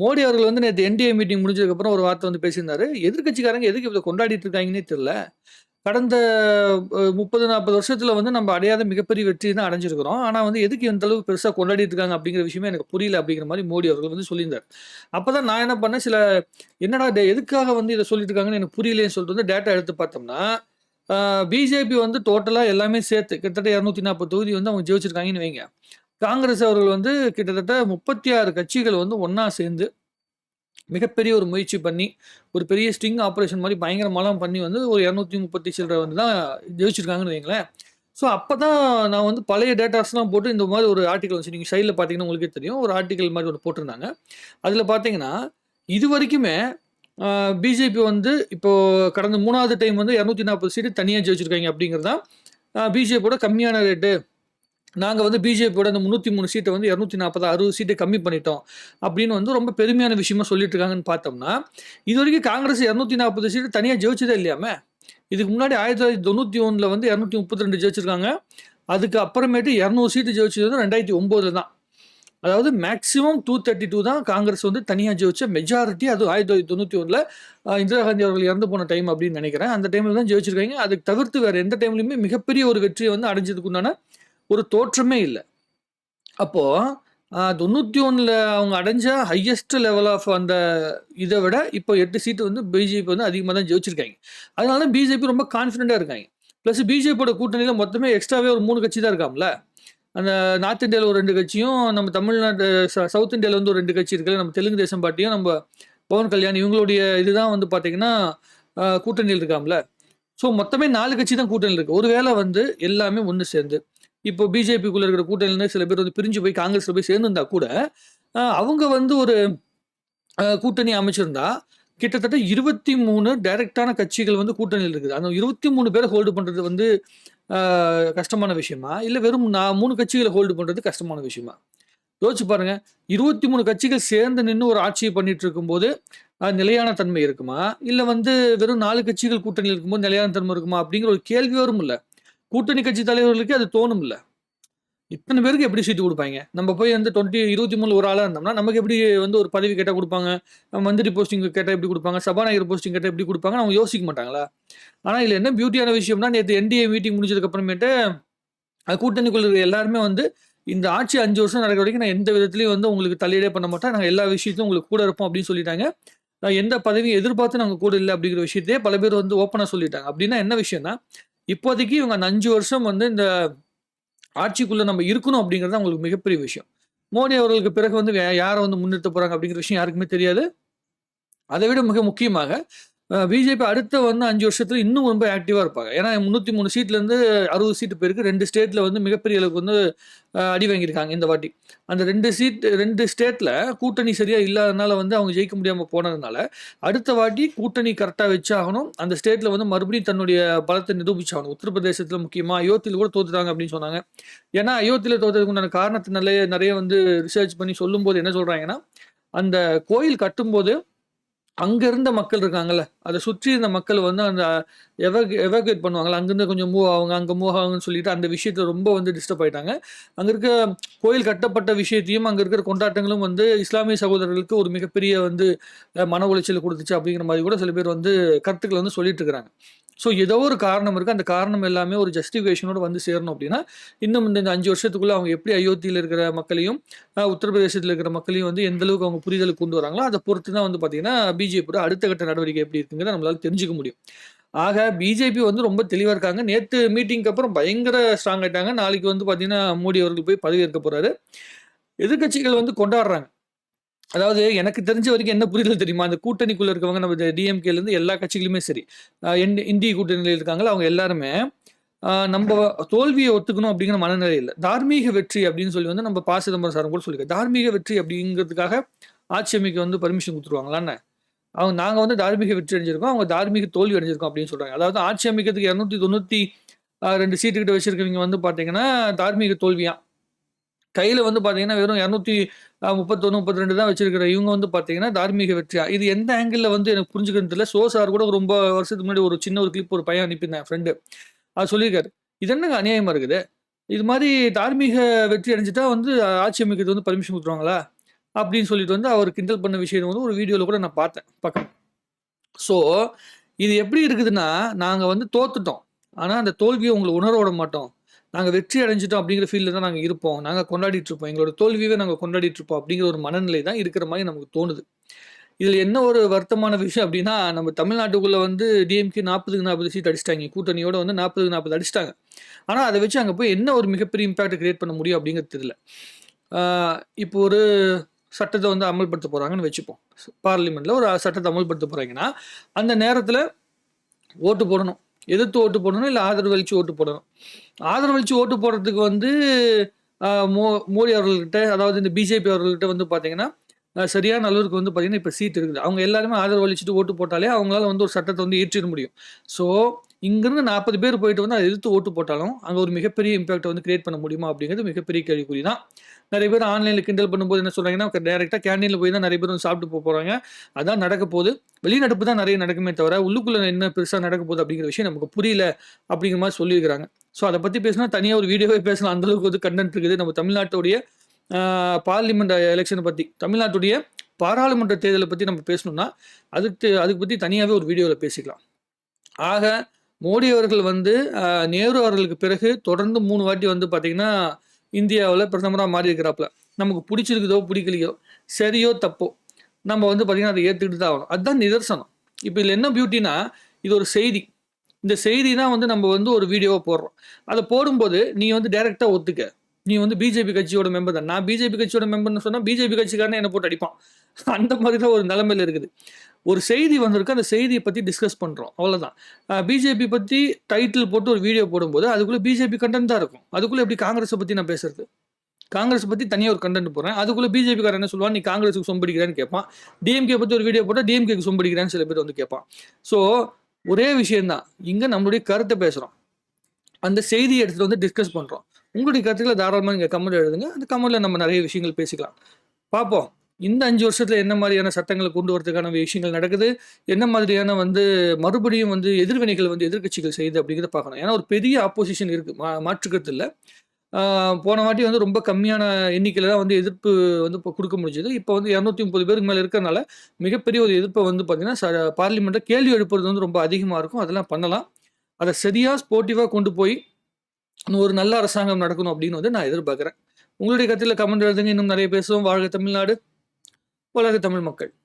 மோடி அவர்கள் வந்து நேற்று என்டிஏ மீட்டிங் முடிஞ்சதுக்கப்புறம் ஒரு வார்த்தை வந்து பேசியிருந்தாரு. எதிர்கட்சிக்காரங்க எதுக்கு இதை கொண்டாடிட்டு இருக்காங்கன்னே தெரில கடந்த முப்பது நாற்பது வருஷத்தில் வந்து நம்ம அடையாத மிகப்பெரிய வெற்றி தான் அடைஞ்சிருக்கிறோம். ஆனால் வந்து எதுக்கு இந்த அளவு பெருசாக கொண்டாடிட்டு இருக்காங்க அப்படிங்கிற விஷயமே எனக்கு புரியல அப்படிங்கிற மாதிரி மோடி அவர்கள் வந்து சொல்லியிருந்தார். அப்போ தான் நான் என்ன பண்ணேன் சில என்னடா எதுக்காக வந்து இதை சொல்லிட்டு இருக்காங்கன்னு எனக்கு புரியலேன்னு சொல்லிட்டு வந்து டேட்டா எடுத்து பார்த்தோம்னா பிஜேபி வந்து டோட்டலாக எல்லாமே சேர்த்து கிட்டத்தட்ட இரநூத்தி நாற்பது தொகுதி வந்து அவங்க ஜெயிச்சிருக்காங்கன்னு வைங்க. காங்கிரஸ் அவர்கள் வந்து கிட்டத்தட்ட முப்பத்தி ஆறு கட்சிகள் வந்து ஒன்றா சேர்ந்து மிகப்பெரிய ஒரு முயற்சி பண்ணி ஒரு பெரிய ஸ்ட்ரிங் ஆப்ரேஷன் மாதிரி பயங்கரமாலாம் பண்ணி வந்து ஒரு இரநூத்தி முப்பத்தி சில்லரை வந்து தான் ஜெயிச்சிருக்காங்கன்னு வைங்களேன் ஸோ அப்போ தான் நான் வந்து பழைய டேட்டாஸ்லாம் போட்டு இந்த மாதிரி ஒரு ஆர்டிக்கல் வந்து நீங்கள் சைடில் பார்த்தீங்கன்னா உங்களுக்கே தெரியும். ஒரு ஆர்டிக்கல் மாதிரி ஒரு போட்டிருந்தாங்க. அதில் பார்த்தீங்கன்னா இது வரைக்குமே பிஜேபி வந்து இப்போ கடந்த மூணாவது டைம் வந்து இரநூத்தி நாற்பது சீட்டு தனியாக ஜெயிச்சிருக்காங்க அப்படிங்கிறது தான் பிஜேபியோட கம்மியான ரேட்டு நாங்கள் வந்து பிஜேபியோட அந்த முந்நூற்றி மூணு சீட்டை வந்து இரநூத்தி நாற்பது அறுபது சீட்டை கம்மி பண்ணிட்டோம் அப்படின்னு வந்து ரொம்ப பெருமையான விஷயமா சொல்லிட்டு இருக்காங்கன்னு பார்த்தோம்னா இது வரைக்கும் காங்கிரஸ் இரநூத்தி நாற்பது சீட்டு தனியாக ஜெயிச்சதே இல்லையாமே இதுக்கு முன்னாடி ஆயிரத்தி தொள்ளாயிரத்தி தொண்ணூற்றி ஒன்றில் வந்து இரநூத்தி முப்பத்தி ரெண்டு ஜெயிச்சிருக்காங்க. அதுக்கு அப்புறமேட்டு இரநூறு சீட்டு ஜெயிச்சது வந்து ரெண்டாயிரத்தி ஒம்போதில் தான். அதாவது மேக்ஸிமம் டூ தேர்ட்டி டூ தான் காங்கிரஸ் வந்து தனியாக ஜெயிச்ச மெஜாரிட்டி அது ஆயிரத்தி தொள்ளாயிரத்தி தொண்ணூற்றி ஒன்றில் இந்திரா காந்தி அவர்கள் இறந்து போன டைம் அப்படின்னு நினைக்கிறேன். அந்த டைமில் தான் ஜெயிச்சிருக்காங்க. அதுக்கு தவிர்த்து வேறு எந்த டைம்லையுமே மிகப்பெரிய ஒரு வெற்றியை வந்து அடைஞ்சதுக்குண்டான ஒரு தோற்றமே இல்லை. அப்போது தொண்ணூற்றி ஒன்றில் அவங்க அடைஞ்ச ஹையஸ்ட் லெவல் ஆஃப் அந்த இதை விட இப்போ எட்டு சீட்டு வந்து பிஜேபி வந்து அதிகமாக தான் ஜெயிச்சிருக்காங்க. அதனால தான் பிஜேபி ரொம்ப கான்ஃபிடென்ட்டாக இருக்காங்க. ப்ளஸ் பிஜேபியோட கூட்டணியில் மொத்தமே எக்ஸ்ட்ராவே ஒரு மூணு கட்சி தான் இருக்காமல. அந்த நார்த் இந்தியாவில் ஒரு ரெண்டு கட்சியும் நம்ம தமிழ்நாடு ச- சவுத் இந்தியாவில் வந்து ஒரு ரெண்டு கட்சி இருக்குல்ல நம்ம தெலுங்கு தேசம் பார்ட்டியும் நம்ம பவன் கல்யாண் இவங்களுடைய இதுதான் வந்து பார்த்தீங்கன்னா கூட்டணியில் இருக்காம்ல. ஸோ மொத்தமே நாலு கட்சி தான் கூட்டணியில் இருக்கு. ஒருவேளை வந்து எல்லாமே ஒன்று சேர்ந்து இப்போ பிஜேபிக்குள்ள இருக்கிற கூட்டணியில சில பேர் வந்து பிரிஞ்சு போய் காங்கிரஸ்ல போய் சேர்ந்துருந்தா கூட அவங்க வந்து ஒரு கூட்டணி அமைச்சிருந்தா கிட்டத்தட்ட இருபத்தி மூணு டைரக்டான கட்சிகள் வந்து கூட்டணியில் இருக்குது. அந்த இருபத்தி மூணு பேரை ஹோல்டு பண்ணுறது வந்து கஷ்டமான விஷயமா? இல்லை வெறும் நான் மூணு கட்சிகளை ஹோல்டு பண்ணுறது கஷ்டமான விஷயமா? யோசிச்சு பாருங்க. இருபத்தி மூணு கட்சிகள் சேர்ந்து நின்று ஒரு ஆட்சியை பண்ணிட்டு இருக்கும்போது நிலையான தன்மை இருக்குமா? இல்லை வந்து வெறும் நாலு கட்சிகள் கூட்டணியில் இருக்கும்போது நிலையான தன்மை இருக்குமா? அப்படிங்கிற ஒரு கேள்வி வரும் இல்லை. கூட்டணி கட்சி தலைவர்களுக்கு அது தோணும் இல்லை இத்தனை பேருக்கு எப்படி சீட்டு கொடுப்பாங்க? நம்ம போய் வந்து டுவெண்ட்டி இருபத்தி மூணு ஒரு ஆளாக இருந்தோம்னா நமக்கு எப்படி வந்து ஒரு பதவி கேட்டால் கொடுப்பாங்க? மந்திரி போஸ்டிங் கேட்டால் எப்படி கொடுப்பாங்க? சபாநாயகர் போஸ்டிங் கேட்டால் எப்படி கொடுப்பாங்க அவங்க யோசிக்க மாட்டாங்களா? ஆனால் இதில் என்ன பியூட்டியான விஷயம்னா நேற்று என்டிஏ மீட்டிங் முடிஞ்சதுக்கப்புறமேட்டு கூட்டணிக்குள்ள இருக்கிற எல்லாருமே வந்து இந்த ஆட்சி அஞ்சு வருஷம் நடக்கிற வரைக்கும் நான் எந்த விதத்துலையும் வந்து உங்களுக்கு தலையீடே பண்ண மாட்டேன். நாங்கள் எல்லா விஷயத்தையும் உங்களுக்கு கூட இருப்போம் அப்படின்னு சொல்லிட்டாங்க. நான் எந்த பதவியும் எதிர்பார்த்து நாங்கள் கூட இல்லை அப்படிங்கிற விஷயத்தையே பல பேர் வந்து ஓப்பனாக சொல்லிட்டாங்க. அப்படின்னா என்ன விஷயம்னா இப்போதைக்கு இவங்க அந்த அஞ்சு வருஷம் வந்து இந்த ஆட்சிக்குள்ள நம்ம இருக்கணும் அப்படிங்கிறது அவங்களுக்கு மிகப்பெரிய விஷயம். மோடி அவர்களுக்கு பிறகு வந்து யாரை வந்து முன்னிறுத்த போறாங்க அப்படிங்கிற விஷயம் யாருக்குமே தெரியாது. அதை விட மிக முக்கியமாக பிஜேபி அடுத்த வந்து அஞ்சு வருஷத்தில் இன்னும் ரொம்ப ஆக்டிவாக இருப்பாங்க. ஏன்னா முந்நூற்றி மூணு சீட்லேருந்து அறுபது சீட்டு போயிருக்கு ரெண்டு ஸ்டேட்டில் வந்து மிகப்பெரிய அளவுக்கு வந்து அடி வாங்கியிருக்காங்க இந்த வாட்டி. அந்த ரெண்டு சீட் ரெண்டு ஸ்டேட்டில் கூட்டணி சரியாக இல்லாதனால வந்து அவங்க ஜெயிக்க முடியாமல் போனதுனால அடுத்த வாட்டி கூட்டணி கரெக்டாக வச்சாகணும். அந்த ஸ்டேட்டில் வந்து மறுபடியும் தன்னுடைய பலத்தை நிரூபிச்சாகணும். உத்தரப்பிரதேசத்தில் முக்கியமாக அயோத்தியில் கூட தோத்துட்டாங்க அப்படின்னு சொன்னாங்க. ஏன்னா அயோத்தியில் தோற்றதுக்கு உண்டான காரணத்தினாலே நிறைய வந்து ரிசர்ச் பண்ணி சொல்லும்போது என்ன சொல்கிறாங்கன்னா அந்த கோயில் கட்டும்போது அங்கே இருந்த மக்கள் இருக்காங்கல்ல அதை சுற்றி இருந்த மக்கள் வந்து அந்த எவக் எவாக்குவேட் பண்ணுவாங்கள்ல அங்கேருந்து கொஞ்சம் மூவ் ஆகுங்க அங்கே மூவ் ஆகுங்கன்னு சொல்லிட்டு அந்த விஷயத்தை ரொம்ப வந்து டிஸ்டர்ப் ஆயிட்டாங்க. அங்கே இருக்க கோயில் கட்டப்பட்ட விஷயத்தையும் அங்கே இருக்கிற கொண்டாட்டங்களும் வந்து இஸ்லாமிய சகோதரர்களுக்கு ஒரு மிகப்பெரிய வந்து மன உளைச்சல் கொடுத்துச்சு அப்படிங்கிற மாதிரி கூட சில பேர் வந்து கருத்துக்களை வந்து சொல்லிட்டு இருக்கிறாங்க. ஸோ ஏதோ ஒரு காரணம் இருக்குது அந்த காரணம் எல்லாமே ஒரு ஜஸ்டிஃபிகேஷனோடு வந்து சேரணும் அப்படின்னா இன்னும் இந்த இந்த அஞ்சு வருஷத்துக்குள்ளே அவங்க எப்படி அயோத்தியில் இருக்கிற மக்களையும் உத்தரப்பிரதேசத்தில் இருக்கிற மக்களையும் வந்து எந்த அளவுக்கு அவங்க புரிதலுக்கு கொண்டு வராங்களோ அதை பொறுத்து தான் வந்து பார்த்தீங்கன்னா பிஜேபியோட அடுத்த கட்ட நடவடிக்கை எப்படி இருக்குங்கிறத நம்மளால் தெரிஞ்சுக்க முடியும். ஆக பிஜேபி வந்து ரொம்ப தெளிவாக இருக்காங்க. நேற்று மீட்டிங்க்கு அப்புறம் பயங்கர ஸ்ட்ராங் ஆகிட்டாங்க நாளைக்கு வந்து பார்த்தீங்கன்னா மோடி அவர்கள் போய் பதவி போகிறாரு போறாரு. எதிர்க்கட்சிகள் வந்து கொண்டாடுறாங்க. அதாவது எனக்கு தெரிஞ்ச வரைக்கும் என்ன புரிதல் தெரியுமா? அந்த கூட்டணிக்குள்ள இருக்கவங்க நம்ம டிஎம்கேல இருந்து எல்லா கட்சிகளுமே சரி. என்- இந்திய கூட்டணியில் இருக்காங்களா? அவங்க எல்லாருமே நம்ம தோல்வியை ஒத்துக்கணும் அப்படிங்கிற மனநிலை இல்லை தார்மீக வெற்றி அப்படின்னு சொல்லி வந்து நம்ம பா. சிதம்பரம் சாரும் கூட சொல்லியிருக்காரு. தார்மீக வெற்றி அப்படிங்கிறதுக்காக ஆட்சி அமைக்க வந்து பர்மிஷன் கொடுத்துருவாங்களான்னு அவங்க நாங்கள் வந்து தார்மீக வெற்றி அடைஞ்சிருக்கோம். அவங்க தார்மீக தோல்வி அடைஞ்சிருக்கோம் அப்படின்னு சொல்கிறாங்க அதாவது ஆட்சி அமைக்கிறதுக்கு இரநூத்தி தொண்ணூற்றி ரெண்டு சீட்டு கிட்ட வச்சிருக்கவங்க வந்து பார்த்தீங்கன்னா தார்மீக தோல்வியாக கையில் வந்து பார்த்தீங்கன்னா வெறும் இரநூத்தி முப்பத்தொன்று முப்பத்தி ரெண்டு தான் வச்சிருக்கிற இவங்க வந்து பார்த்தீங்கன்னா தார்மீக வெற்றியா இது எந்த ஆங்கிளில் வந்து எனக்கு புரிஞ்சுக்கிறது தெரியல. சோ சார் கூட ரொம்ப வருஷத்துக்கு முன்னாடி ஒரு சின்ன ஒரு கிளிப் ஒரு பையன் அனுப்பியிருந்தேன் ஃப்ரெண்டு அது சொல்லியிருக்காரு. இது என்னங்க அநியாயமாக இருக்குது? இது மாதிரி தார்மீக வெற்றி அடைஞ்சிட்டா வந்து ஆட்சி அமைக்கிறது வந்து பர்மிஷன் கொடுத்துருவாங்களா? அப்படின்னு சொல்லிட்டு வந்து அவர் கிண்டல் பண்ண விஷயம் வந்து ஒரு வீடியோவில் கூட நான் பார்த்தேன் பக்கம். ஸோ இது எப்படி இருக்குதுன்னா நாங்கள் வந்து தோத்துட்டோம். ஆனால் அந்த தோல்வியை உங்களை உணர விட மாட்டோம். நாங்கள் வெற்றி அடைஞ்சிட்டோம் அப்படிங்கிற ஃபீல்டில் தான் நாங்கள் இருப்போம். நாங்கள் கொண்டாடிட்டு இருப்போம். எங்களோட தோல்வியவே நாங்கள் கொண்டாடிட்டு இருப்போம் அப்படிங்கிற ஒரு மனநிலை தான் இருக்கிற மாதிரி நமக்கு தோணுது. இதில் என்ன ஒரு வருத்தமான விஷயம் அப்படின்னா நம்ம தமிழ்நாட்டுக்குள்ளே வந்து டிஎம்கே நாற்பதுக்கு நாற்பது சீட் அடிச்சிட்டாங்க. கூட்டணியோட வந்து நாற்பதுக்கு நாற்பது அடிச்சிட்டாங்க. ஆனால் அதை வச்சு அங்கே போய் என்ன ஒரு மிகப்பெரிய இம்பேக்ட் கிரியேட் பண்ண முடியும் அப்படிங்கிறது தெரியல. இப்போ ஒரு சட்டத்தை வந்து அமல்படுத்த போகிறாங்கன்னு வச்சுப்போம். பார்லிமெண்ட்டில் ஒரு சட்டத்தை அமல்படுத்த போகிறாங்கன்னா அந்த நேரத்தில் ஓட்டு போடணும். எதிர்த்து ஓட்டு போடணும் இல்லை ஆதரவு அளித்து ஓட்டு போடணும். ஆதரவு அளித்து ஓட்டு போடுறதுக்கு வந்து மோ மோடி அவர்கள்கிட்ட அதாவது இந்த பிஜேபி அவர்கள்கிட்ட வந்து பார்த்தீங்கன்னா சரியான அளவுக்கு வந்து பார்த்தீங்கன்னா இப்போ சீட் இருக்குது. அவங்க எல்லாருமே ஆதரவு அளிச்சுட்டு ஓட்டு போட்டாலே அவங்களால வந்து ஒரு சட்டத்தை வந்து ஏற்றிட முடியும். ஸோ இங்கிருந்து நாற்பது பேர் போயிட்டு வந்து அதை எதிர்த்து ஓட்டு போட்டாலும் அங்கே ஒரு மிகப்பெரிய இம்பாக்டை வந்து கிரியேட் பண்ண முடியுமா அப்படிங்கிறது மிகப்பெரிய கேள்விக்குறி தான் நிறைய பேர் ஆன்லைனில் கிண்டல் பண்ணும்போது என்ன சொல்கிறாங்கன்னா டேரெக்டாக கேண்டீனில் போய் தான் நிறைய பேர் வந்து சாப்பிட்டு போக போகிறாங்க அதான் நடக்க போகுது. வெளிநடப்பு தான் நிறைய நடக்குமே தவிர உள்ளுக்குள்ளே என்ன பெருசாக நடக்க போகுது அப்படிங்கிற விஷயம் நமக்கு புரியல அப்படிங்கிற மாதிரி சொல்லியிருக்கிறாங்க. ஸோ அதை பற்றி பேசினா தனியாக ஒரு வீடியோவே பேசலாம். அந்தளவுக்கு வந்து கண்டென்ட் இருக்குது. நம்ம தமிழ்நாட்டுடைய பார்லிமெண்ட் எலெக்ஷனை பற்றி தமிழ்நாட்டுடைய பாராளுமன்ற தேர்தலை பற்றி நம்ம பேசணும்னா அதுக்கு அதுக்கு பற்றி தனியாகவே ஒரு வீடியோவில் பேசிக்கலாம். ஆக மோடி அவர்கள் வந்து நேரு அவர்களுக்கு பிறகு தொடர்ந்து மூணு வாட்டி வந்து பார்த்திங்கன்னா இந்தியாவில் பிரதமராக மாறி இருக்கிறாப்புல நமக்கு பிடிச்சிருக்குதோ பிடிக்கலையோ சரியோ தப்போ நம்ம வந்து பார்த்திங்கன்னா அதை ஏற்றுக்கிட்டு தான் ஆகணும். அதுதான் நிதர்சனம். இப்போ இதில் என்ன பியூட்டினா இது ஒரு செய்தி. இந்த செய்தி தான் வந்து நம்ம வந்து ஒரு வீடியோவை போடுறோம். அதை போடும்போது நீ வந்து டைரெக்டாக ஒத்துக்க. நீ வந்து பிஜேபி கட்சியோட மெம்பர் தான். நான் பிஜேபி கட்சியோட மெம்பர்னு சொன்னால் பிஜேபி கட்சிக்காரனே என்னை போட்டு அடிப்பான். அந்த மாதிரி தான் ஒரு நிலைமையில் இருக்குது. ஒரு செய்தி வந்திருக்கு அந்த செய்தியை பற்றி டிஸ்கஸ் பண்ணுறோம் அவ்வளோதான் பிஜேபி பற்றி டைட்டில் போட்டு ஒரு வீடியோ போடும்போது அதுக்குள்ளே பிஜேபி கண்டென்ட் தான் இருக்கும். அதுக்குள்ளே எப்படி காங்கிரஸை பற்றி நான் பேசுறது? காங்கிரஸ் பற்றி தனியாக ஒரு கண்டென்ட் போடுறேன். அதுக்குள்ளே பிஜேபிக்காரன் என்ன சொல்லுவான்? நீ காங்கிரஸுக்கு சொம்படிக்கிறேன்னு கேட்பான். டிஎம்கே பற்றி ஒரு வீடியோ போட்டால் டிஎம்கேக்கு சொம்படிக்கிறேன்னு சில பேர் வந்து கேட்பான். ஸோ ஒரே விஷயந்தான் இங்கே நம்மளுடைய கருத்தை பேசுகிறோம் அந்த செய்தியை எடுத்துகிட்டு வந்து டிஸ்கஸ் பண்ணுறோம் உங்களுடைய கருத்துக்களை தாராளமாக இங்கே கமெண்ட் எழுதுங்க. அந்த கமெண்ட்டில் நம்ம நிறைய விஷயங்கள் பேசிக்கலாம். பார்ப்போம். இந்த அஞ்சு வருஷத்தில் என்ன மாதிரியான சட்டங்களை கொண்டு வரதுக்கான விஷயங்கள் நடக்குது? என்ன மாதிரியான வந்து மறுபடியும் வந்து எதிர்வினைகள் வந்து எதிர்க்கட்சிகள் செய்யுது அப்படிங்கிறத பார்க்கணும். ஏன்னா ஒரு பெரிய ஆப்போசிஷன் இருக்குது மா மாற்றுக்கிறது இல்லை போன வாட்டி வந்து ரொம்ப கம்மியான எண்ணிக்கையில் தான் வந்து எதிர்ப்பு வந்து இப்போ கொடுக்க முடிஞ்சது. இப்போ வந்து இரநூத்தி முப்பது பேருக்கு மேலே இருக்கிறனால மிகப்பெரிய ஒரு எதிர்ப்பை வந்து பார்த்தீங்கன்னா பார்லிமெண்ட்டை கேள்வி எழுப்புறது வந்து ரொம்ப அதிகமாக இருக்கும். அதெல்லாம் பண்ணலாம். அதை சரியாக ஸ்போர்ட்டிவாக கொண்டு போய் இன்னும் ஒரு நல்ல அரசாங்கம் நடக்கணும் அப்படின்னு வந்து நான் எதிர்பார்க்குறேன். உங்களுடைய கருத்தில் கமெண்ட் எழுதுங்க. இன்னும் நிறைய பேசுவோம். வாழ்க தமிழ்நாடு. உலக தமிழ் மக்கள்.